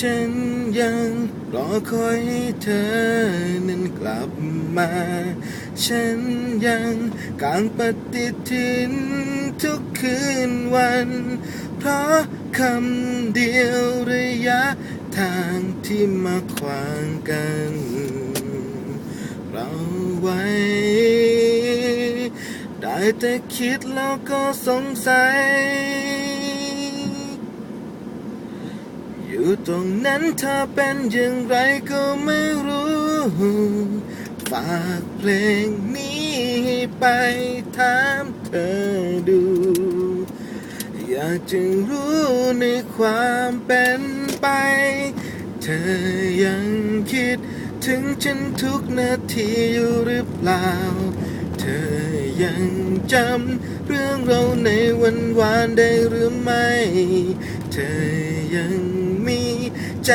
ฉันยังรอคอยให้เธอนั้นกลับมา ฉันยังกางปฏิทินทุกคืนวัน เพราะคำเดียวระยะทางที่มาขวางกัน เราไว้ ได้แต่คิดแล้วก็สงสัย อยู่ตรงนั้นเธอเป็นอย่างไรก็ไม่รู้ ฝากเพลงนี้ไปถามเธอดู อยากจะรู้ในความเป็นไป เธอยังคิดถึงฉันทุกนาทีอยู่หรือเปล่า เธอยังจำเรื่องเราในวันวานได้หรือไม่ เธอยังมีใจ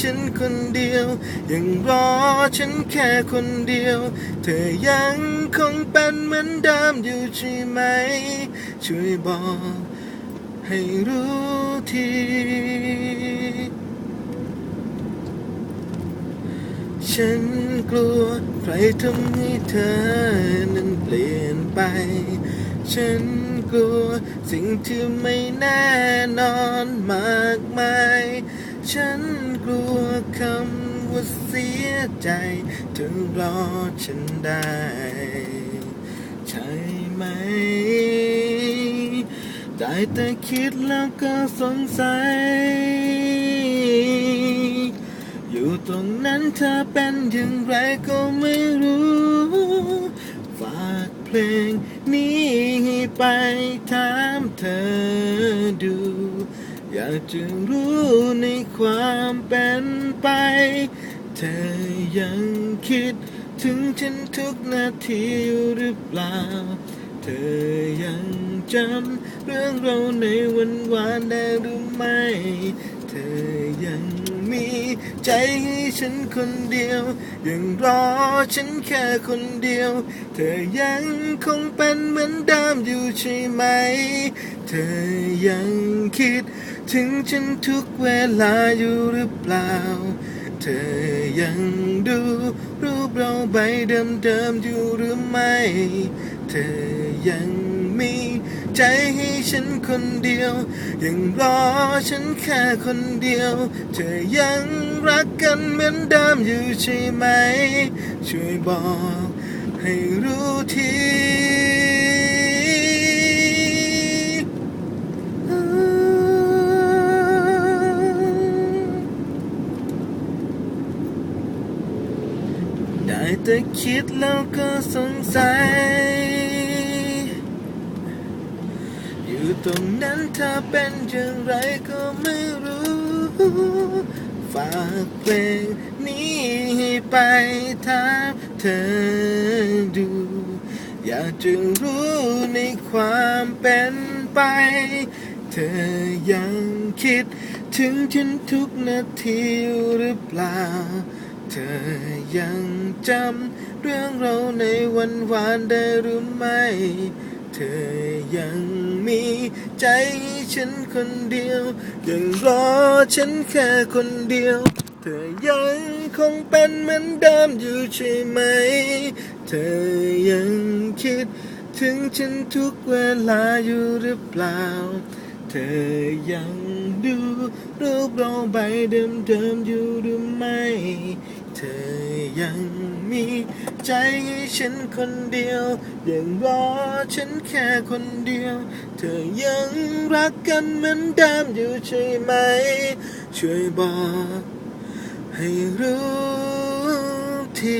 ฉันคนเดียว ยังรอฉันแค่คนเดียว เธอยังคงเป็นเหมือนเดิมอยู่ใช่ไหม ช่วยบอกให้รู้ที ฉันกลัวใครทำให้เธอนั้นเปลี่ยนไป ฉันกลัวสิ่งที่ไม่แน่นอนมากมาย ฉันกลัวคำว่าเสียใจเธอรอฉันได้ ใช่ไหม ได้แต่คิดแล้วก็สงสัย อยู่ตรงนั้นเธอเป็นอย่างไรก็ไม่รู้ ฝากเพลงนี้ไปถามเธอดู อยากจะรู้ในความเป็นไป เธอยังคิดถึงฉันทุกนาทีอยู่หรือเปล่า เธอยังจำเรื่องเราในวันวานได้หรือไม่ เธอยังมีใจให้ฉันคนเดียว ยังรอฉันแค่คนเดียว เธอยังคงเป็นเหมือนเดิมอยู่ใช่ไหม เธอยังคิด ถึงฉันทุกเวลาอยู่หรือเปล่า เธอยังดู รูปเราใบเดิมๆอยู่หรือไม่ เธอยังมี ใจให้ฉันคนเดียว ยังรอฉันแค่คนเดียว เธอยังรักกันเหมือนเดิมอยู่ใช่ไหม ช่วยบอกให้รู้ทีได้แต่คิดแล้วก็สงสัย อยู่ ตรงนั้นเธอเป็นอย่างไรก็ไม่รู้ ฝากเพลงนี้ไปถามเธอดู อยากจะรู้ในความเป็นไป เธอยังคิดถึงฉันทุกนาทีหรือเปล่า เธอยังจำเรื่องเราในวันวานได้หรือไม่ เธอยัง มีใจฉันคนเดียวยังรอฉันแค่คนเดียว เธอยังคงเป็นเหมือนเดิมอยู่ใช่ไหม เธอยังคิด ถึงฉันทุกเวลาอยู่หรือเปล่า เธอยังดูรูปเราใบเดิมๆอยู่หรือไม่ ธอยังมีใจให้ฉันคนเดียว ยังรอฉันแค่คนเดียว เธอยังรักกันเหมือนเดิมอยู่ใช่ไหม ช่วยบอกให้รู้ที